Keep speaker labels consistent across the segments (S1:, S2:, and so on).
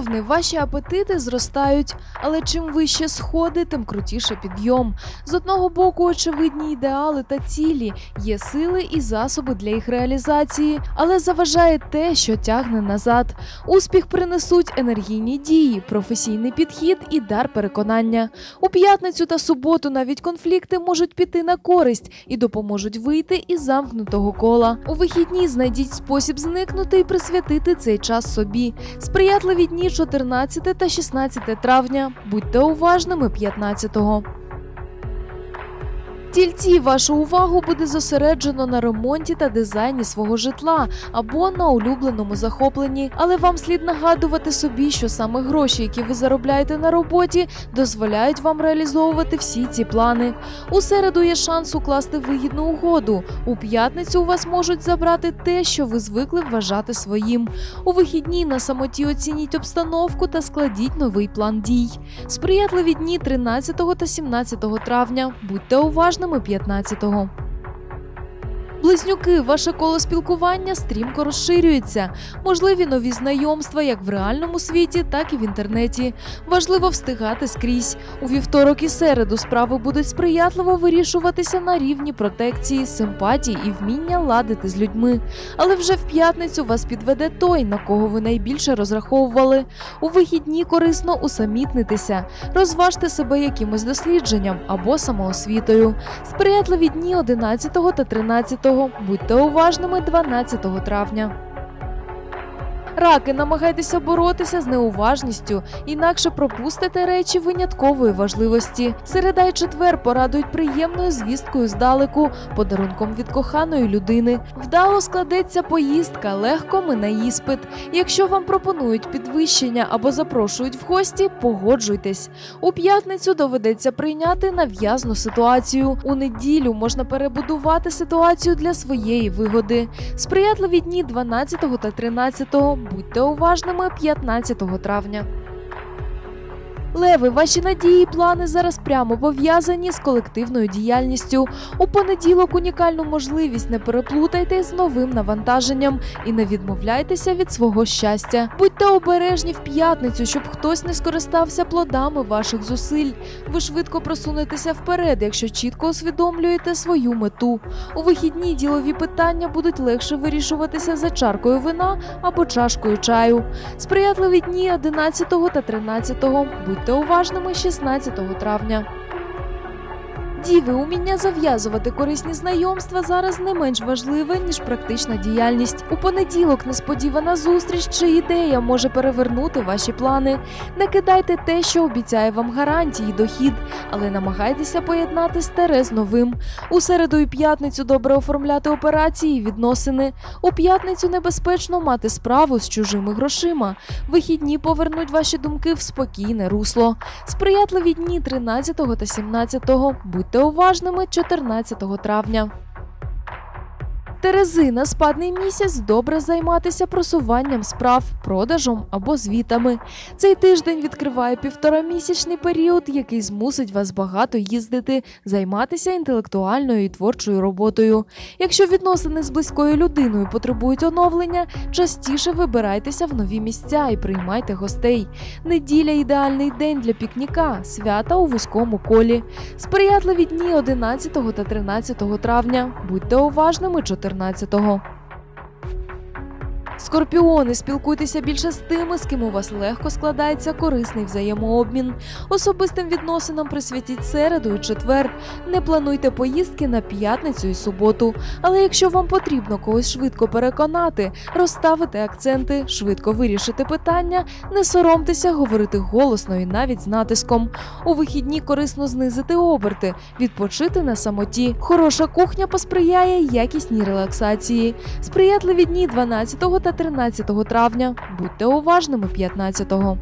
S1: Овни, ваші апетити зростають, але чим вище сходи, тим крутіше підйом. З одного боку, очевидні ідеали та цілі, є сили і засоби для їх реалізації, але заважає те, що тягне назад. Успіх принесуть енергійні дії, професійний підхід і дар переконання. У п'ятницю та суботу навіть конфлікти можуть піти на користь і допоможуть вийти із замкнутого кола. У вихідні знайдіть спосіб зникнути і присвятити цей час собі. Сприятливі дні 14 та 16 травня. Будьте уважними 15-го. Тільці вашу увагу буде зосереджено на ремонті та дизайні свого житла або на улюбленому захопленні, але вам слід нагадувати собі, що саме гроші, які ви заробляєте на роботі, дозволяють вам реалізовувати всі ці плани. У середу є шанс укласти вигідну угоду. У п'ятницю у вас можуть забрати те, що ви звикли вважати своїм. У вихідні на самоті оцініть обстановку та складіть новий план дій. Сприятливі дні 13 та 17 травня. Будьте уважними 15-го. Близнюки, ваше коло спілкування стрімко розширюється. Можливі нові знайомства як в реальному світі, так і в інтернеті. Важливо встигати скрізь. У вівторок і середу справи будуть сприятливо вирішуватися на рівні протекції, симпатії і вміння ладити з людьми. Але вже в п'ятницю вас підведе той, на кого ви найбільше розраховували. У вихідні корисно усамітнитися, розважте себе якимось дослідженням або самоосвітою. Сприятливі дні 11 та 13 будьте уважними 12 травня. Раки, намагайтеся боротися з неуважністю, інакше пропустите речі виняткової важливості. Середа й четвер порадують приємною звісткою здалеку, подарунком від коханої людини. Вдало складеться поїздка, легко мине іспит. Якщо вам пропонують підвищення або запрошують в гості, погоджуйтесь. У п'ятницю доведеться прийняти нав'язну ситуацію. У неділю можна перебудувати ситуацію для своєї вигоди. Сприятливі дні 12 та 13 Будьте уважними 15 травня. Леви, ваші надії і плани зараз прямо пов'язані з колективною діяльністю. У понеділок унікальну можливість не переплутайте з новим навантаженням і не відмовляйтеся від свого щастя. Будьте обережні в п'ятницю, щоб хтось не скористався плодами ваших зусиль. Ви швидко просунетеся вперед, якщо чітко усвідомлюєте свою мету. У вихідні ділові питання будуть легше вирішуватися за чаркою вина або чашкою чаю. Сприятливі дні 11 та 13 будьте уважними 16 травня. Діви, уміння зав'язувати корисні знайомства зараз не менш важливе, ніж практична діяльність. У понеділок несподівана зустріч чи ідея може перевернути ваші плани. Не кидайте те, що обіцяє вам гарантії, дохід, але намагайтеся поєднати старе з новим. У середу і п'ятницю добре оформляти операції і відносини. У п'ятницю небезпечно мати справу з чужими грошима. Вихідні повернуть ваші думки в спокійне русло. Сприятливі дні 13 та 17 будьте Будьте уважними 14 травня. Терези на спадний місяць добре займатися просуванням справ, продажем або звітами. Цей тиждень відкриває півторамісячний період, який змусить вас багато їздити, займатися інтелектуальною і творчою роботою. Якщо відносини з близькою людиною потребують оновлення, частіше вибирайтеся в нові місця і приймайте гостей. Неділя ідеальний день для пікніка, свята у вузькому колі. Сприятливі дні 11 та 13 травня. Будьте уважними 14 14-го. Скорпіони, спілкуйтеся більше з тими, з ким у вас легко складається корисний взаємообмін. Особистим відносинам присвятіть середу і четвер. Не плануйте поїздки на п'ятницю і суботу. Але якщо вам потрібно когось швидко переконати, розставити акценти, швидко вирішити питання, не соромтеся говорити голосно і навіть з натиском. У вихідні корисно знизити оберти, відпочити на самоті. Хороша кухня посприяє якісній релаксації. Сприятливі дні 12 та 13 травня. Будьте уважними 15-го.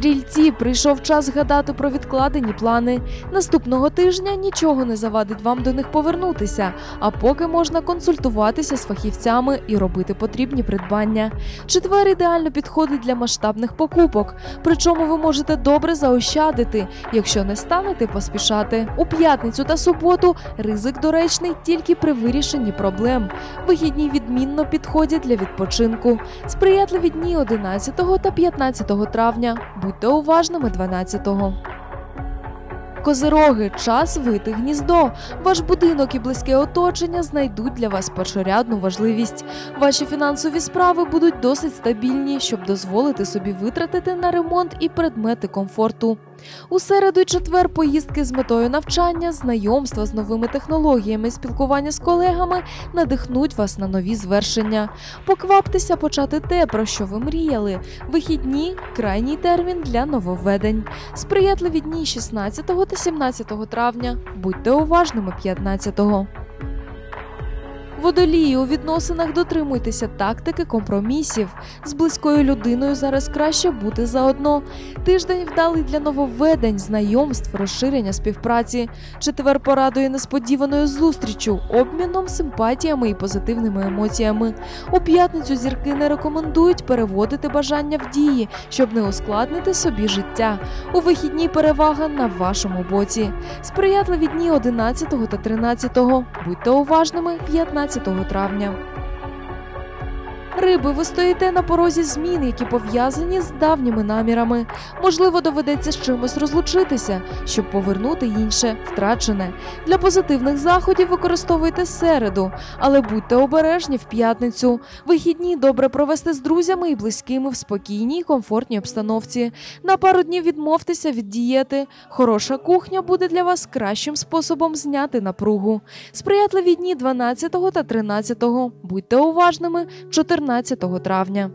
S1: Стрільці, прийшов час згадати про відкладені плани. Наступного тижня нічого не завадить вам до них повернутися, а поки можна консультуватися з фахівцями і робити потрібні придбання. Четвер ідеально підходить для масштабних покупок, причому ви можете добре заощадити, якщо не станете поспішати. У п'ятницю та суботу ризик доречний тільки при вирішенні проблем. Вихідні відмінно підходять для відпочинку. Сприятливі дні 11 та 15 травня. Будьте уважними 12-го. Козироги, час вити гніздо. Ваш будинок і близьке оточення знайдуть для вас першорядну важливість. Ваші фінансові справи будуть досить стабільні, щоб дозволити собі витратити на ремонт і предмети комфорту. У середу й четвер поїздки з метою навчання, знайомства з новими технологіями, спілкування з колегами надихнуть вас на нові звершення. Покваптеся почати те, про що ви мріяли. Вихідні крайній термін для нововведень. Сприятливі дні 16 та 17 травня. Будьте уважними 15-го. Водолії у відносинах дотримуйтеся тактики компромісів. З близькою людиною зараз краще бути заодно. Тиждень вдалий для нововведень, знайомств, розширення співпраці. Четвер порадує несподіваною зустрічю, обміном симпатіями і позитивними емоціями. У п'ятницю зірки не рекомендують переводити бажання в дії, щоб не ускладнити собі життя. У вихідні перевага на вашому боці. Сприятливі дні 11 та 13. Будьте уважними 15 травня. Риби, ви стоїте на порозі змін, які пов'язані з давніми намірами. Можливо, доведеться з чимось розлучитися, щоб повернути інше, втрачене. Для позитивних заходів використовуйте середу, але будьте обережні в п'ятницю. Вихідні добре провести з друзями і близькими в спокійній комфортній обстановці. На пару днів відмовтеся від дієти. Хороша кухня буде для вас кращим способом зняти напругу. Сприятливі дні 12 та 13. Будьте уважними 14 травня.